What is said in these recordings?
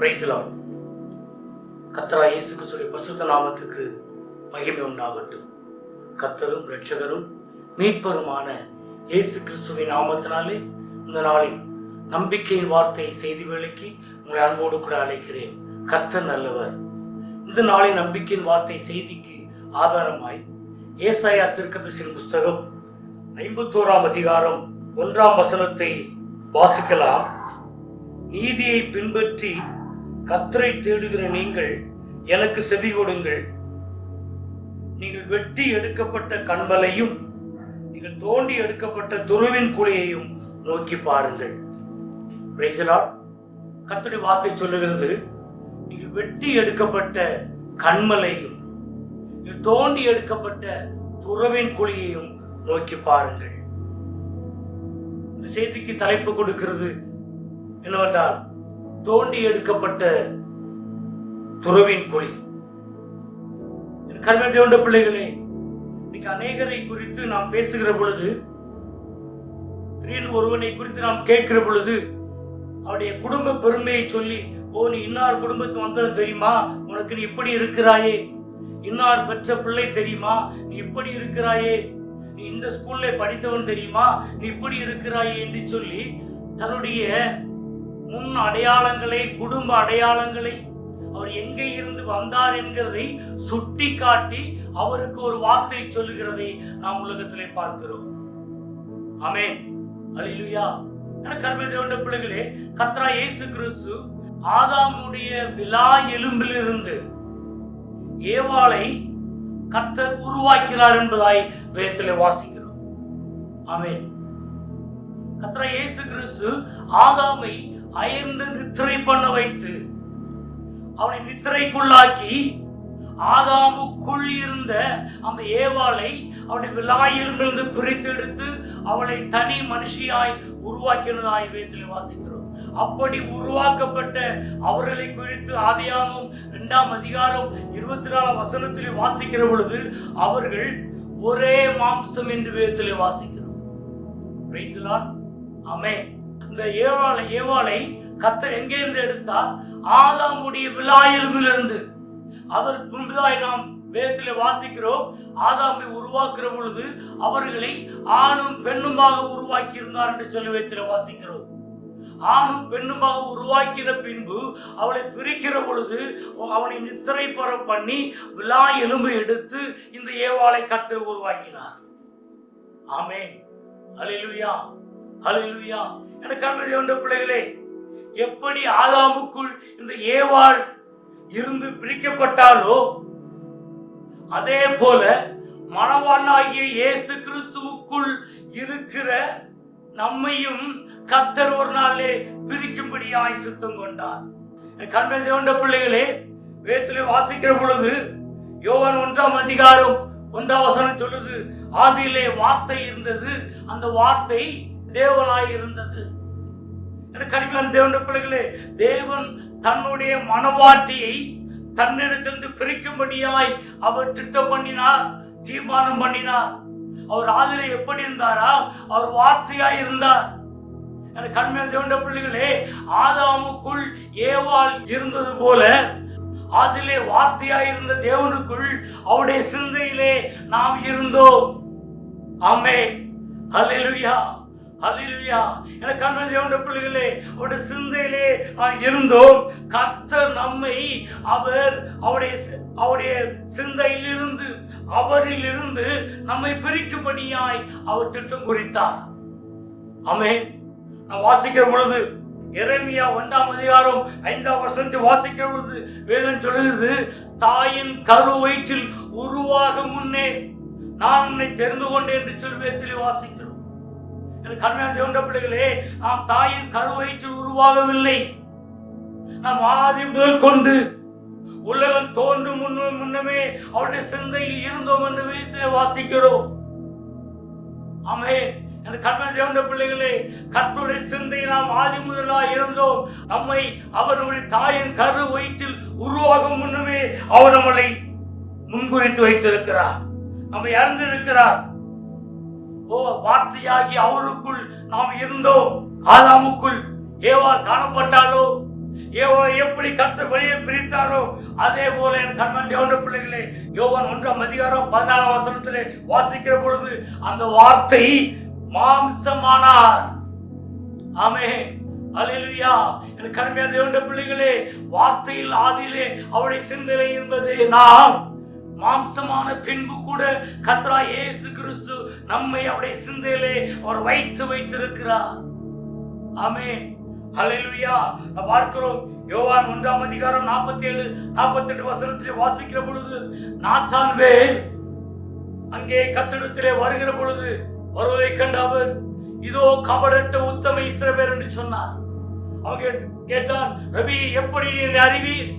பிரைஸ்லான் கத்தரா இயேசு கிறிஸ்துடைய பசுத்த நாமத்துக்கு மகிமை உண்டாகட்டும். கத்தரும் ரட்சகரும் மீட்பருமான இயேசு கிறிஸ்துவின் நாமத்தினாலே இந்த நாளின் நம்பிக்கையின் வார்த்தை செய்தி வேலைக்கு உங்களை அன்போடு கூட அழைக்கிறேன். கத்தர் நல்லவர். இந்த நாளின் நம்பிக்கையின் வார்த்தை செய்திக்கு ஆதாரமாய் ஏசாயா திருக்கதர்சின் புஸ்தகம் ஐம்பத்தோராம் அதிகாரம் ஒன்றாம் வசனத்தை வாசிக்கலாம். நீதியை பின்பற்றி கத்தரை தேடுகிற நீங்கள் எனக்கு செவி கொடுங்கள். நீங்கள் வெட்டி எடுக்கப்பட்ட கண்மலையும் நீங்கள் தோண்டி எடுக்கப்பட்ட துருவின் குழியையும் நோக்கி பாருங்கள். Praise வார்த்தை சொல்லுகிறது நீங்கள் வெட்டி எடுக்கப்பட்ட கண்மலையும் நீங்கள் தோண்டி எடுக்கப்பட்ட துறவின் குழியையும் நோக்கி பாருங்கள். இந்த செய்திக்கு தலைப்பு கொடுக்கிறது என்னவென்றால் தோண்டி எடுக்கப்பட்ட துறவின் குழி. கர்ம தேவண்ட பிள்ளைகளே இன்னைக்கு அநேகரை குறித்து நாம் பேசுகிற பொழுது திடீர்னு ஒருவனை குறித்து நாம் கேட்கிற பொழுது அவருடைய குடும்ப பெருமையை சொல்லி ஓ நீ இன்னார் குடும்பத்து வந்தது தெரியுமா? உனக்கு நீ இப்படி இருக்கிறாயே. இன்னார் பெற்ற பிள்ளை தெரியுமா? நீ இப்படி இருக்கிறாயே. நீ இந்த ஸ்கூல்ல படித்தவன் தெரியுமா? நீ இப்படி இருக்கிறாயே என்று சொல்லி தன்னுடைய முன் அடையாளங்களை குடும்ப அடையாளங்களை அவர் எங்கே இருந்து வந்தார் என்கிறதை சுட்டி காட்டி அவருக்கு ஒரு வார்த்தை சொல்லுகிறதை நாம் உலகத்திலே பார்க்கிறோம். அமேன் அல்லேலூயா எனக்கு பிள்ளைகளே கத்ரா இயேசு கிறிஸ்து ஆதாமுடைய விழா எலும்பிலிருந்து ஏவாளை கத்தர் உருவாக்கினார் என்பதாய் வேதத்திலே வாசிக்கிறோம். அமேன் கத்ரா இயேசு கிறிஸ்து ஆதாமை அயர்ந்து நித்திரை பண்ண வைத்து அவனை நித்திரைக்குள்ளாக்கி ஆதாமுக்குள் இருந்த அந்த ஏவாளை அவனுடைய விலாயிலிருந்து பிரித்து எடுத்து அவளை தனி மனுஷியாய் உருவாக்கினதாய் வேதத்தில் வாசிக்கிறோம். அப்படி உருவாக்கப்பட்ட அவர்களை குறித்து ஆதியாமும் இரண்டாம் அதிகாரம் இருபத்தி நாலாம் வசனத்திலே வாசிக்கிற பொழுது அவர்கள் ஒரே மாம்சம் என்று வேதத்திலே வாசிக்கிறோம். அமே இந்த ஏவாளை ஏவாளை கத்தர் எங்கே இருந்து எடுத்தார்? ஆதாமுடைய விலாயலுமிலிருந்து. அதற்கு முன்பதாய் நாம் வேதத்தில் வாசிக்கிறோம். ஆதாமை உருவாக்குற பொழுது அவர்களை ஆணும் பெண்ணுமாக உருவாக்கி இருந்தார் என்று சொல்லி வேதத்தில் வாசிக்கிறோம். ஆணும் பெண்ணுமாக உருவாக்கின பின்பு அவளை பிரிக்கிற பொழுது அவனை நித்திரை பெற பண்ணி விழா எலும்பு எடுத்து இந்த ஏவாளை கத்து உருவாக்கினார். ஆமே அலிலுயா அலிலுயா எனக்கு அருமையான பிள்ளைகளே. எப்படி ஆதாமுக்குள் இந்த ஏவாள் இருந்து பிரிக்கப்பட்டாலோ அதே போல மணவானாகிய இயேசு கிறிஸ்துவுக்குள் இருக்கிற நம்மையும் கத்தர் ஒரு நாளிலே பிரிக்கும்படியாய் சித்தம் கொண்டார். கண்மை தேவண்ட பிள்ளைகளே வேத்திலே வாசிக்கிற பொழுது யோவன் ஒன்றாம் அதிகாரம் ஒன்றாம் வசனம் சொல்லுது ஆதியிலே வார்த்தை இருந்தது அந்த வார்த்தை தேவனாய் இருந்தது. எனக்கு அருமையான தேவனுடைய பிள்ளைகளே தேவன் தன்னுடைய மனவாட்டியை தன்னிடத்திலிருந்து பிரிக்கும்படியாய் அவர் திட்டம் பண்ணினார் தீர்மானம் பண்ணினார். அவர் ஆதிலே எப்படி இருந்தாரா? அவர் வார்த்தையாய் இருந்தார். எனக்கு கண்மையான தேவனுடைய பிள்ளைகளே ஆதாமுக்குள் ஏவாள் இருந்தது போல அதிலே வார்த்தையாய் இருந்த தேவனுக்குள் அவருடைய சிந்தையிலே நாம் இருந்தோம். ஆமே ஹalleluya. ஹalleluya எனக்கு அன்பு தேவனுடைய பிள்ளைகளே அவருடைய சிந்தையிலே இருந்தோம் கத்த நம்மை அவர் அவருடைய அவருடைய சிந்தையிலிருந்து அவரிலிருந்து நம்மை பிரிக்கும்படியாய் அவர் திட்டம் குறித்தார். ஆமே நான் வாசிக்கிற பொழுது இறைமையா ஒன்றாம் அதிகாரம் ஐந்தாம் வசனத்தை வாசிக்கிற பொழுது வேதம் சொல்லுகிறது தாயின் கரு வயிற்றில் உருவாக முன்னே நான் உன்னை தெரிந்து கொண்டேன் என்று சொல்லி வாசிக்கிறோம். கருமையான கண்மையான தேவண்ட பிள்ளைகளே நாம் தாயின் கரு வயிற்றில் உருவாகவில்லை. நாம் ஆதி முதல் கொண்டு உலகம் தோன்றும் முன்னும் முன்னமே அவருடைய சிந்தையில் இருந்தோம் என்று வைத்து வாசிக்கிறோம். ஆமே அந்த கர்ம தேவண்ட பிள்ளைகளே கற்றுடைய சிந்தை நாம் ஆதி முதலா இருந்தோம். நம்மை அவருடைய தாயின் கரு வயிற்றில் உருவாகும் முன்னமே அவர் நம்மளை முன்குறித்து வைத்திருக்கிறார். நம்மை அறிந்திருக்கிறார். ஓ வார்த்தையாகி அவருக்குள் நாம் இருந்தோம். ஆதாமுக்குள் ஏவா காணப்பட்டாலோ? ஏவா எப்படி கர்த்தர் வெளியே பிரித்தாரோ? அதே போல என் கண்மன் தேவன பிள்ளைகளே யோவன் ஒன்றாம் அதிகாரம் பதினாறாம் வசனத்திலே வாசிக்கிற பொழுது அந்த வார்த்தை மாம்சமானார். ஆமே அலிலுயா என் கருமையான தேவனுடைய பிள்ளைகளே வார்த்தையில் ஆதியிலே அவருடைய சிந்தனை என்பது நாம். மாம்சமான பின்பு கூட கத்ரா இயேசு கிறிஸ்து நம்மை அவருடைய சிந்தையிலே அவர் வைத்து வைத்திருக்கிறார். ஆமே ஹலெலுயா பார்க்கிறோம் யோவான் ஒன்றாம் அதிகாரம் 47 48 வசனத்திலே வாசிக்கிற பொழுது நாத்தான் வேல் அங்கே கத்திடத்திலே வருகிற பொழுது வருவதை கண்ட அவர் இதோ கபடட்ட உத்தம இஸ்ரவேல் என்று சொன்னார். அவங்க கேட்டான் ரவி எப்படி நீ அறிவீர்?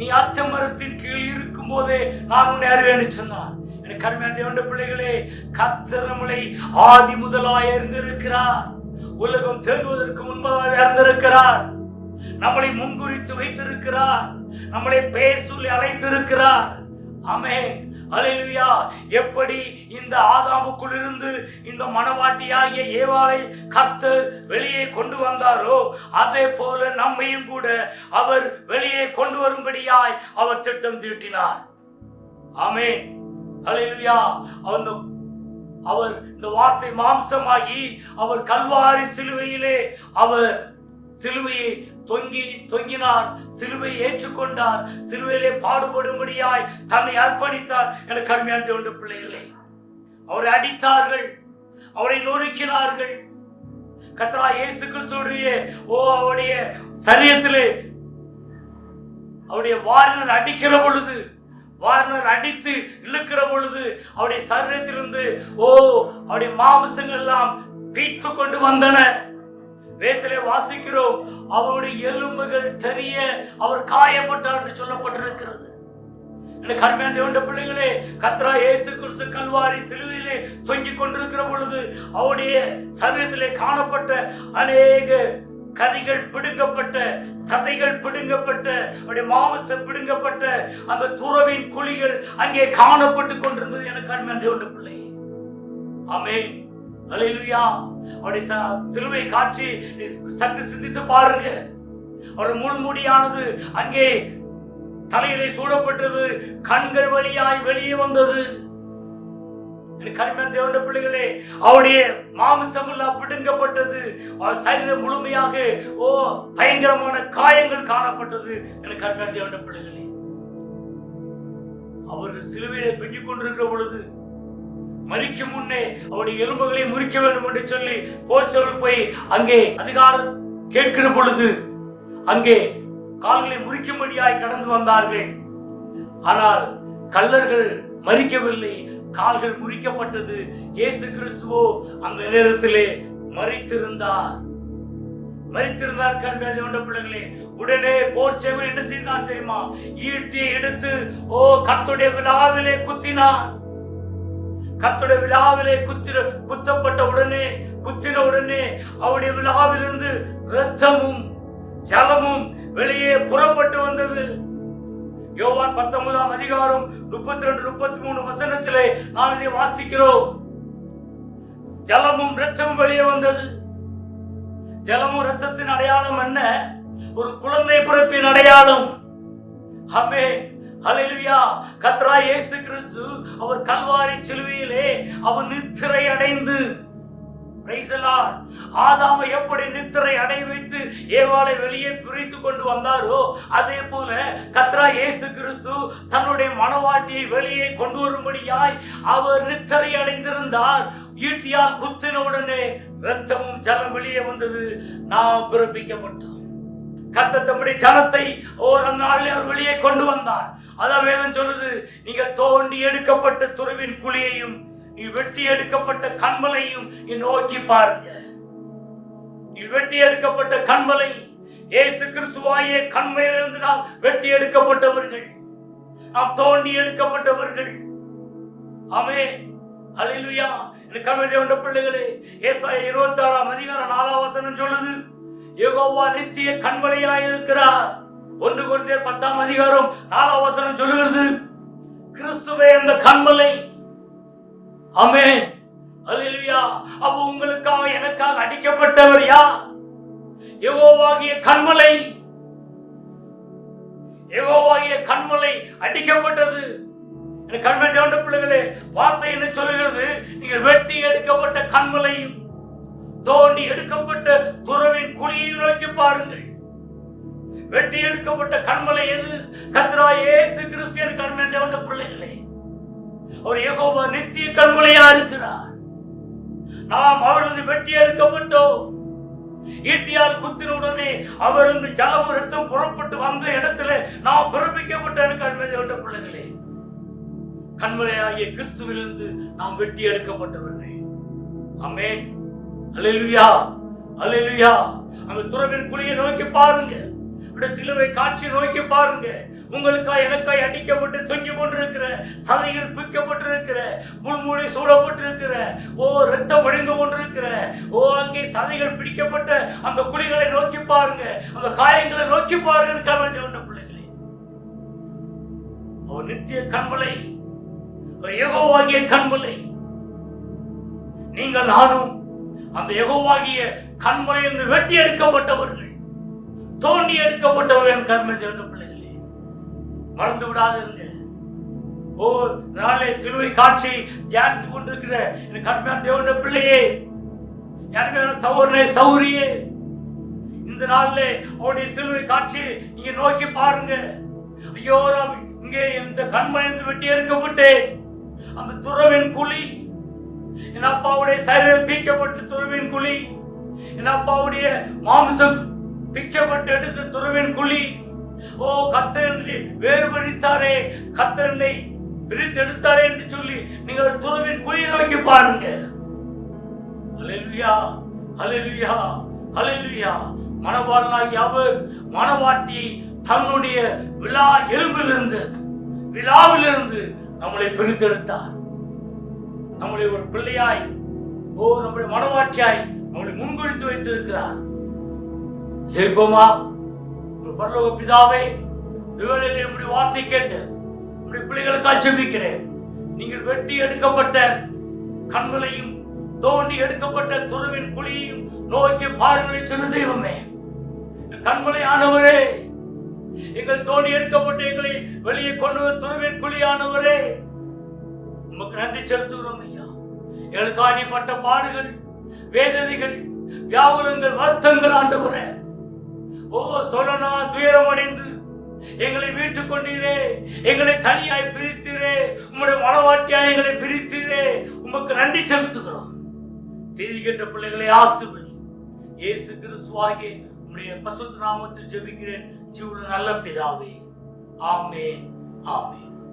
நீ அத்த மரத்தின் கீழ் இருக்கும் போதே நான் உன்னை அறிவேன்னு சொன்னார். எனக்கு அருமையான தேவண்ட பிள்ளைகளே கர்த்தர் நம்மளை ஆதி முதலாய் இருந்திருக்கிறார் உலகம் தேடுவதற்கு முன்பதாக இருந்திருக்கிறார் நம்மளை முன்குறித்து வைத்திருக்கிறார். நம்மளை பெயர் சொல்லி அழைத்திருக்கிறார். அமேன் அலையிலுயா எப்படி இந்த ஆதாமுக்குள் இருந்து இந்த மனவாட்டியாகிய ஏவாளை கத்து வெளியே கொண்டு வந்தாரோ அதே போல நம்மையும் கூட அவர் வெளியே கொண்டு வரும்படியாய் அவர் திட்டம் தீட்டினார். ஆமென். அலையிலுயா அந்த அவர் இந்த வார்த்தை மாம்சமாகி அவர் கல்வாரி சிலுவையிலே அவர் சிலுவையை தொங்கி தொங்கினார். சிலுவையை ஏற்றுக்கொண்டார். சிலுவையிலே பாடுபடும்படியாய் தன்னை அர்ப்பணித்தார். என கருமையான தேவண்ட பிள்ளைகளே. அவரை அடித்தார்கள். அவரை நொறுக்கினார்கள். கத்ரா இயேசு கிறிஸ்துடைய ஓ அவருடைய சரீரத்திலே அவருடைய வாரினர் அடிக்கிற பொழுது வாரினர் அடித்து இழுக்கிற பொழுது அவருடைய சரீரத்திலிருந்து ஓ அவருடைய மாமிசங்கள் எல்லாம் பீத்து கொண்டு வந்தன. வேத்திலே வாசிக்கிறோம் அவருடைய எலும்புகள் தெரிய அவர் காயப்பட்டார் என்று சொல்லப்பட்டிருக்கிறது. எனக்கு அருமையான தேவண்ட பிள்ளைகளே கத்ரா இயேசு கிறிஸ்து கல்வாரி சிலுவையிலே தொங்கிக் கொண்டிருக்கிற பொழுது அவருடைய சரீரத்திலே காணப்பட்ட அநேக கதைகள் பிடுங்கப்பட்ட சதைகள் பிடுங்கப்பட்ட அவருடைய மாமிசம் பிடுங்கப்பட்ட அந்த துறவின் குழிகள் அங்கே காணப்பட்டு கொண்டிருந்தது. எனக்கு அருமையான தேவண்ட பிள்ளை அமேன் அல்லேலூயா அவருடைய ச- சிலுவை காட்சி சற்று சிந்தித்து பாருங்க. அவர் முள்முடியானது அங்கே தலையிலே சூடப்பட்டது கண்கள் வழியாய் வெளியே வந்தது. எனக்கு தேவண்ட பிள்ளைகளே அவருடைய மாமிசம் எல்லாம் பிடுங்கப்பட்டது. அவர் சரீரம் முழுமையாக ஓ பயங்கரமான காயங்கள் காணப்பட்டது. எனக்கு கருமையான தேவண்ட பிள்ளைகளே. அவர்கள் சிலுவையிலே பெற்றுக் கொண்டிருக்கிற பொழுது மறிக்கும் முன்னே அவருடைய எலும்புகளை முறிக்க வேண்டும் என்று சொல்லி போர்ச்சவர்கள் போய் அங்கே அதிகாரம் கேட்கிற பொழுது அங்கே கால்களை முறிக்கும்படியாய் கடந்து வந்தார்கள். ஆனால் கள்ளர்கள் மறிக்கவில்லை கால்கள் முறிக்கப்பட்டது. இயேசு கிறிஸ்துவோ அந்த நேரத்திலே மறித்திருந்தார். மறித்திருந்தார் கருமையாக கொண்ட பிள்ளைகளே. உடனே போர் என்ன செய்தான் தெரியுமா? ஈட்டியை எடுத்து ஓ கத்துடைய விழாவிலே குத்தினான். கத்துடைய விழாவிலே குத்திர குத்தப்பட்ட உடனே குத்தின உடனே அவருடைய விழாவிலிருந்து இரத்தமும் ஜலமும் வெளியே புறப்பட்டு வந்தது. யோவான் பத்தொன்பதாம் அதிகாரம் முப்பத்தி ரெண்டு முப்பத்தி மூணு வசனத்திலே நாம் இதை வாசிக்கிறோம். ஜலமும் இரத்தமும் வெளியே வந்தது. ஜலமும் இரத்தத்தின் அடையாளம் என்ன? ஒரு குழந்தை பிறப்பின் அடையாளம். அமே ஹalleluya. கத்ரா இயேசு கிறிஸ்து அவர் கல்வாரி சிலுவையிலே அவர் நித்திரை அடைந்து. ஆதாமை எப்படி நித்திரை அடை வைத்து ஏவாளை வெளியே பிரித்து கொண்டு வந்தாரோ அதே போல கத்ரா இயேசு கிறிஸ்து தன்னுடைய மனவாட்டியை வெளியே கொண்டு வரும்படியாய் அவர் நித்திரை அடைந்திருந்தார். ஈட்டியால் குத்தின உடனே ரத்தமும் ஜலம் வெளியே வந்தது. நாம் பிறப்பிக்கப்பட்டோம். கர்த்தர் தம்முடைய ஜனத்தை ஒரு நாளில் அவர் வெளியே கொண்டு வந்தார். அதான் வேதம் சொல்லுது நீங்க தோண்டி எடுக்கப்பட்ட துறவின் குழியையும் நீ வெட்டி எடுக்கப்பட்ட கண்மலையும் நீ நோக்கி பாருங்க. நீ வெட்டி எடுக்கப்பட்ட கண்மலை ஏசு கிறிஸ்துவாயே கண்மையிலிருந்து நாம் வெட்டி எடுக்கப்பட்டவர்கள். நாம் தோண்டி எடுக்கப்பட்டவர்கள். அமே அலிலுயா எனக்கு கண்மையிலே உண்ட பிள்ளைகளே ஏசாய இருபத்தி ஆறாம் அதிகாரம் நாலாம் வசனம் சொல்லுது யோகோவா நித்திய கண்மலையாய் இருக்கிறார் ஒன்று கொண்டே பத்தாம் அதிகாரம் நாலாம் வசனம் சொல்லுகிறது கிறிஸ்துவே அந்த கண்மலை. அமே அல்லேலூயா. அப்ப உங்களுக்காக எனக்காக அடிக்கப்பட்டவர் யார்? எவோவாகிய கண்மலை. யெகோவாகிய கண்மலை அடிக்கப்பட்டது. கண்மலை தேவண்ட பிள்ளைகளே வார்த்தை என்ன சொல்லுகிறது? நீங்கள் வெட்டி எடுக்கப்பட்ட கண்மலையும் தோண்டி எடுக்கப்பட்ட துறவின் குழியை நோக்கி பாருங்கள். வெட்டி எடுக்கப்பட்ட கண்மலை எது? கத்ரா ஏசு கிறிஸ்தியன் கண்மலை தேவண்ட பிள்ளைகளே. அவர் ஏகோபா நித்திய கண்மலையா இருக்கிறார். நாம் அவரது வெட்டி எடுக்கப்பட்டோம். ஈட்டியால் குத்தின உடனே அவருந்து ஜலம் ரத்தம் புறப்பட்டு வந்த இடத்துல நாம் பிறப்பிக்கப்பட்ட கண்மலை பிள்ளைகளே. கண்மலையாகிய கிறிஸ்துவிலிருந்து நாம் வெட்டி எடுக்கப்பட்டவர்கள். அமேன் அல்லேலூயா. அல்லேலூயா. அந்த துறவின் குழியை நோக்கி பாருங்க இப்படி சிலுவை காட்சி நோக்கி பாருங்க. உங்களுக்கா எனக்காய் அடிக்கப்பட்டு தொங்கி கொண்டிருக்கிற சதையில் பிக்கப்பட்டிருக்கிற முள்மூடி சூழப்பட்டிருக்கிற ஓ ரத்தம் வடிந்து கொண்டிருக்கிற ஓ அங்கே சதைகள் பிடிக்கப்பட்ட அந்த குழிகளை நோக்கி பாருங்க. அந்த காயங்களை நோக்கி பாருங்க கவனிச்ச பிள்ளைகளே அவர் நித்திய கண்மலை அவர் கண்மலை. நீங்கள் நானும் அந்த எகோவாகிய கண்மலை என்று வெட்டி எடுக்கப்பட்டவர்கள் தோண்டி எடுக்கப்பட்டவர்கள் கர்ம தேவன பிள்ளைகளே. மறந்து விடாதிருங்க. ஓ நாளை சிலுவை காட்சி தியானித்து கொண்டிருக்கிற என் கர்மையான தேவன பிள்ளையே. யாருமே சௌரனே சௌரியே. இந்த நாளில் அவருடைய சிலுவை காட்சி நீங்க நோக்கி பாருங்க. ஐயோ இங்கே இந்த கண்மலைந்து வெட்டி எடுக்கப்பட்டேன். அந்த துறவின் குழி. என் அப்பாவுடைய சரீரம் பீக்கப்பட்டு துறவின் குழி. என் அப்பாவுடைய மாம்சம் பிச்சைப்பட்டு எடுத்த துறவின் குழி. ஓ கத்தனை வேறுபடுத்தாரே. கத்தனை பிரித்து எடுத்தாரே என்று சொல்லி நீங்கள் துறவின் குழியை நோக்கி பாருங்க. ஹalleluya ஹalleluya ஹalleluya. மணவாளனாகி அவர் மணவாட்டியை தன்னுடைய விழா எலும்பிலிருந்து விழாவிலிருந்து நம்மளை பிரித்தெடுத்தார் நம்மளை ஒரு பிள்ளையாய் ஓ நம்முடைய மனவாட்சியாய் நம்மளை முன்குறித்து வைத்திருக்கிறார். ஜெயிப்போமா? ஒரு பரலோக பிதாவை விவரில் இப்படி வார்த்தை கேட்டு இப்படி பிள்ளைகளுக்காக ஜெபிக்கிறேன் நீங்கள் வெட்டி எடுக்கப்பட்ட கண்களையும் தோண்டி எடுக்கப்பட்ட துருவின் குழியையும் நோக்கி பாருங்களை சொன்ன தெய்வமே. கண்மலை ஆனவரே எங்கள் தோண்டி எடுக்கப்பட்டு எங்களை வெளியே கொண்டு வந்த துருவின் குழியானவரே உமக்கு நன்றி செலுத்துகிறோம் ஐயா. எங்களுக்கு ஆணிப்பட்ட பாடுகள் வேதனைகள் வியாபுலங்கள் வருத்தங்கள் ஆண்டவரே. ஓ சொல்லனா துயரம் அடைந்து எங்களை மீட்டுக் கொண்டீரே எங்களை தனியாய் பிரித்தீரே உம்முடைய மனவாட்டியாய் எங்களை பிரித்தீரே உமக்கு நன்றி செலுத்துகிறோம். செய்தி கேட்ட பிள்ளைகளை ஆசிர்வதி. இயேசு கிறிஸ்துவாகிய உம்முடைய பசுத்த நாமத்தில் ஜெபிக்கிறேன். ஜீவன நல்ல பிதாவே. ஆமேன் ஆமேன்.